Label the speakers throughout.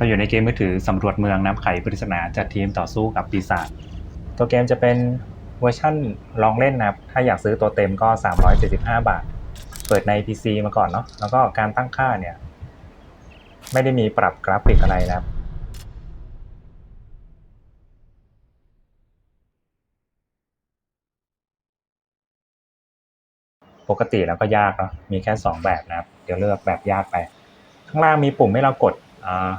Speaker 1: เราอยู่ในเกมมือถือสำรวจเมืองน้ำไขปริศนาจัดทีมต่อสู้กับปีศาจตัวเกมจะเป็นเวอร์ชั่นลองเล่นนะครับ ถ้าอยากซื้อตัวเต็มก็ 375 บาท เปิดใน PC มาก่อนเนาะแล้วก็การตั้งค่าเนี่ย ไม่ได้มีปรับกราฟิกอะไรนะครับปกติแล้วก็ยากเนาะมีแค่ 2 แบบนะครับ เดี๋ยวเลือกแบบยากไป ข้างล่างมีปุ่มให้เรากด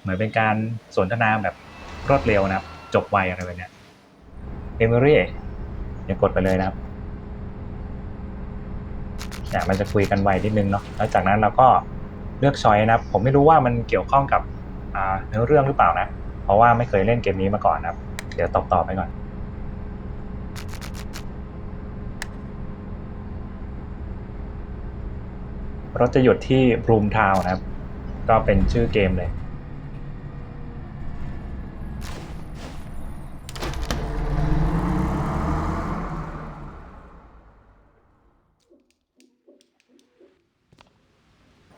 Speaker 1: เหมือนเป็นการสนทนาแบบรวดเร็วนะครับ จบไวอะไรแบบเนี้ยเอมิรี่เดี๋ยวกดไปเลยนะครับเนี่ยมันจะคุยกันไวนิดนึงเนาะแล้วจากนั้นเราก็เลือกชอยนะครับ ผมไม่รู้ว่ามันเกี่ยวข้องกับเนื้อเรื่องหรือเปล่านะ เพราะว่าไม่เคยเล่นเกมนี้มาก่อนนะครับ เดี๋ยวตอบต่อไปก่อนรถจะหยุดที่บรูมทาวนะครับ ก็เป็นชื่อเกมเลย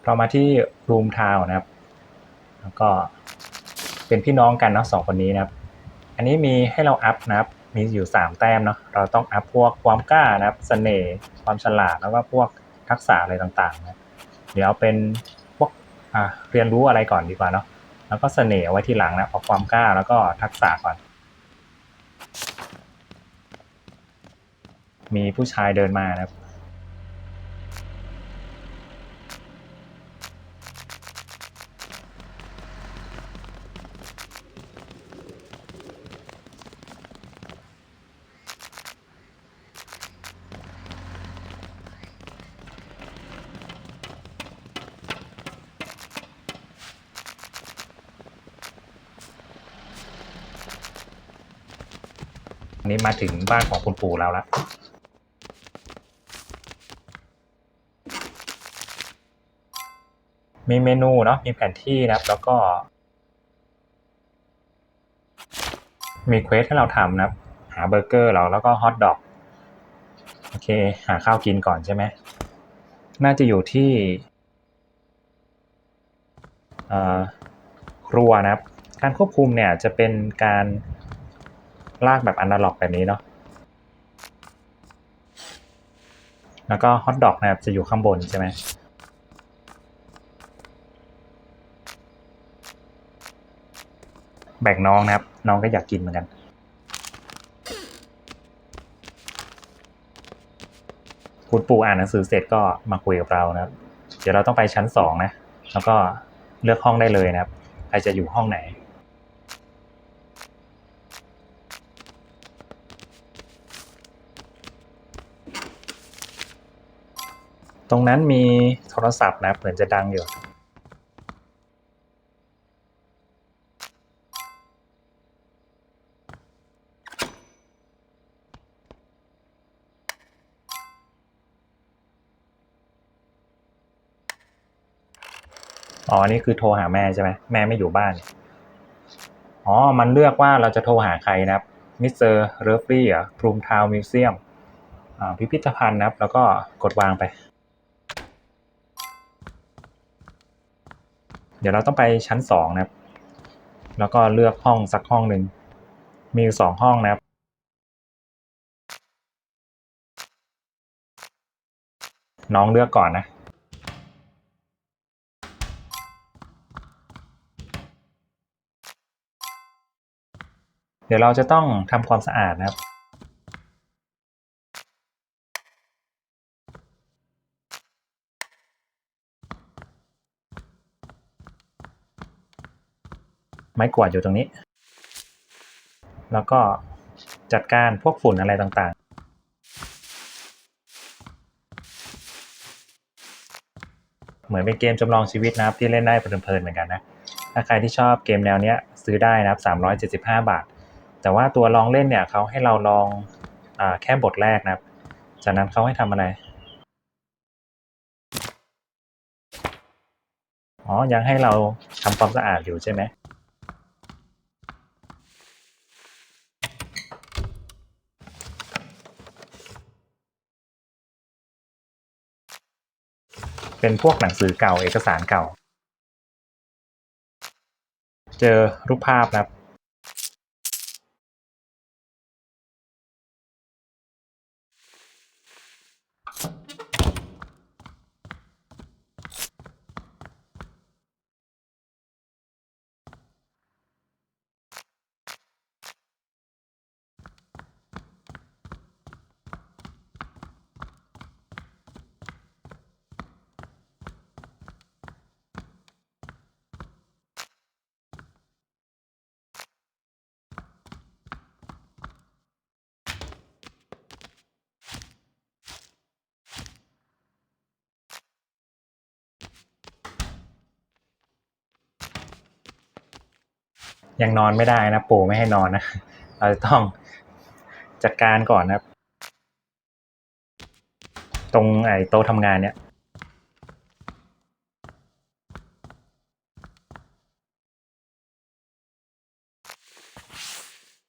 Speaker 1: เรามาที่รูมทาวนะครับ แล้วก็เป็นพี่น้องกันเนาะสองคนนี้นะครับ อันนี้มีให้เราอัพนะครับ มีอยู่สามแต้มเนาะ เราต้องอัพพวกความกล้านะครับเสน่ห์ ความฉลาด แล้วก็พวกทักษะอะไรต่างๆนะเดี๋ยวเป็นพวกเรียนรู้อะไรก่อนดีกว่าเนาะ แล้วก็เสน่ห์ไว้ที่หลังนะเอาความกล้าแล้วก็ทักษะก่อน มีผู้ชายเดินมานะครับ นนี้มาถึงบ้านของคุณปู่เราแล้วมีเมนูเนาะมีแผนที่นะครับ แล้วก็ มีเควสให้เราทำนะครับ หาเบอร์เกอร์เราแล้วก็ฮอทดอกโอเค หาข้าวกินก่อนใช่ไหม น่าจะอยู่ที่ครัวนะครับ การควบคุมเนี่ยจะเป็นการ ลากแบบอนาล็อกแบบนี้เนาะแล้วก็ฮอทดอกนะครับจะอยู่ข้างบนใช่ไหมแบ่งน้องนะครับ น้องก็อยากกินเหมือนกันคุณปู่อ่านหนังสือเสร็จก็มาคุยกับเรานะครับ เดี๋ยวเราต้องไปชั้นสองนะ แล้วก็เลือกห้องได้เลยนะครับ ใครจะอยู่ห้องไหน ตรงนั้นมีโทรศัพท์นะ เหมือนจะดังอยู่อ๋อนี่คือโทรหาแม่ใช่ไหมแม่ไม่อยู่บ้าน อ๋อ มันเลือกว่าเราจะโทรหาใครนะครับ มิสเตอร์เรฟรี่อะพรูมทาวมิวเซียมพิพิธภัณฑ์นะครับ แล้วก็กดวางไป ดี๋ยวเราต้องไปชั้นสองนะครับ แล้วก็เลือกห้องสักห้องหนึ่ง มีสองห้องนะครับ น้องเลือกก่อนนะเดี๋ยวเราจะต้องทำความสะอาดนะครับ ไม้กวาดอยู่ตรงนี้ แล้วก็จัดการพวกฝุ่นอะไรต่างๆเหมือนเป็นเกมจำลองชีวิตนะครับที่เล่นได้เพลินๆเหมือนกันนะ ถ้าใครที่ชอบเกมแนวเนี้ยซื้อได้นะครับ 375 บาท แต่ว่าตัวลองเล่นเนี่ยเขาให้เราลองอแค่บทแรกนะครับ จากนั้นเขาให้ทำอะไร อ๋อ ยังให้เราทำความสะอาดอยู่ใช่ไหม เป็นพวกหนังสือเก่าเอกสารเก่า เจอรูปภาพนะครับ ยังนอนไม่ได้นะ ปู่ไม่ให้นอนนะ เราจะต้องจัดการก่อนนะตรงไอ้โต๊ะทำงานเนี่ย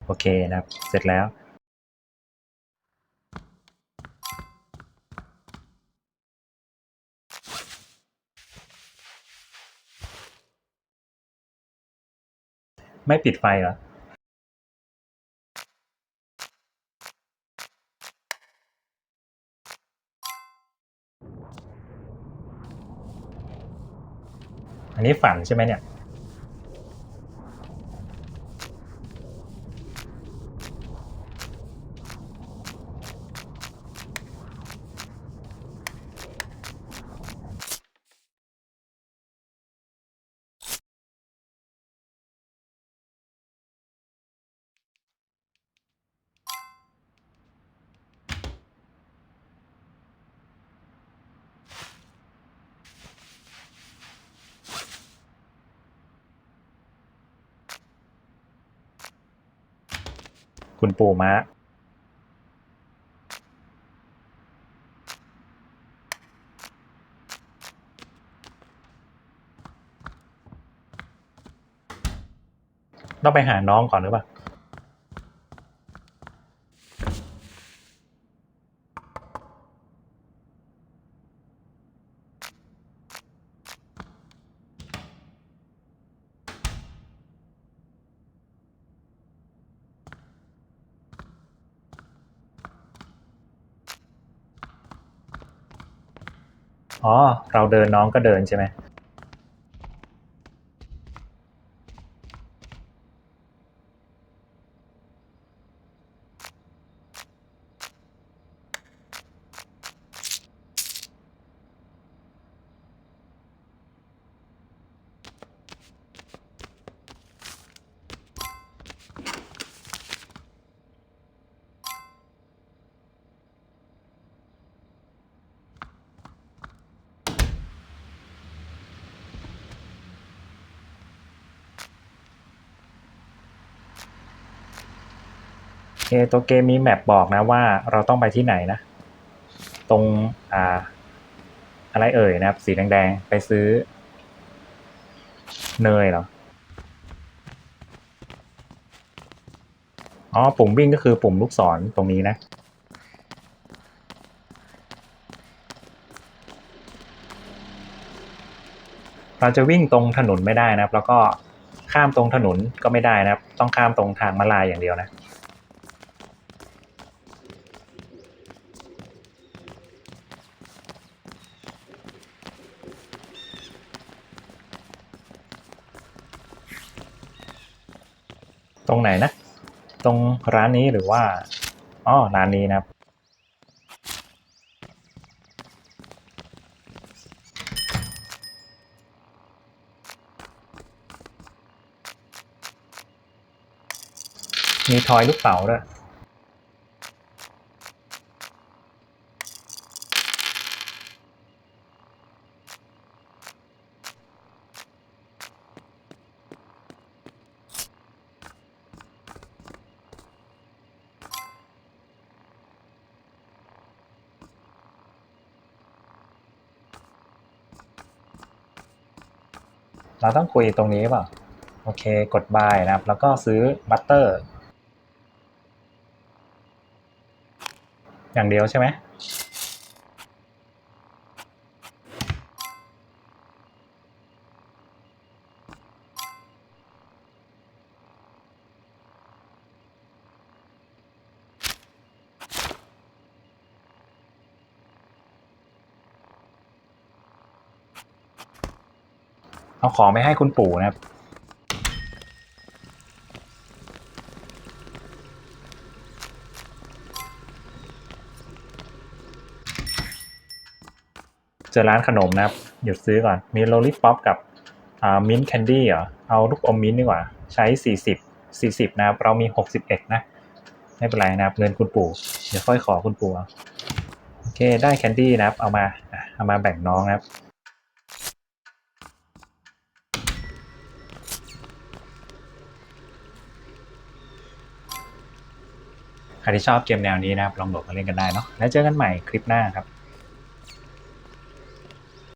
Speaker 1: โอเคนะครับ เสร็จแล้ว ไม่ปิดไฟเหรออันนี้ฝันใช่ไหมเนี่ย คุณปู่ม้าต้องไปหาน้องก่อนหรือเปล่า อ๋อ เราเดินน้องก็เดินใช่ไหม เคตัวเกมมีแมปบอกนะว่าเราต้องไปที่ไหนนะ ตรงอ่าอะไรเอ่ยนะครับ สีแดงๆ ไปซื้อ เนยเหรอ อ๋อ ปุ่มวิ่งก็คือปุ่มลูกศรตรงนี้นะเราจะวิ่งตรงถนนไม่ได้นะครับ แล้วก็ข้ามตรงถนนก็ไม่ได้นะครับ ต้องข้ามตรงทางมาลายอย่างเดียวนะ รงไหนนะ ตรงร้านนี้หรือว่าอ๋อร้านนี้นะครับมีทอยลูกเต๋าด้วย เราต้องคุยตรงนี้เปล่า โอเค กดบายนะครับ แล้วก็ซื้อบัตเตอร์ อย่างเดียวใช่ไหม เอาของไปให้คุณปู่นะครับเจอร้านขนมนะครับ หยุดซื้อก่อน มีโลลิป p อปกับอ่ามิ้นท์แคนดี้เหรอ เอาลูกอมมิ้นท์ดีกว่า ใช้ 40 40 นะครับ เรามี 61 นะ ไม่เป็นไรนะครับ เงินคุณปู่ เดี๋ยวค่อยขอคุณปู่ โอเค ได้แคนดี้นะครับ เอามา เอามาแบ่งน้องนะครับ ใครที่ชอบเกมแนวนี้นะครับลองโหลดมาเล่นกันได้เนาะแล้วเจอกันใหม่คลิปหน้าครับ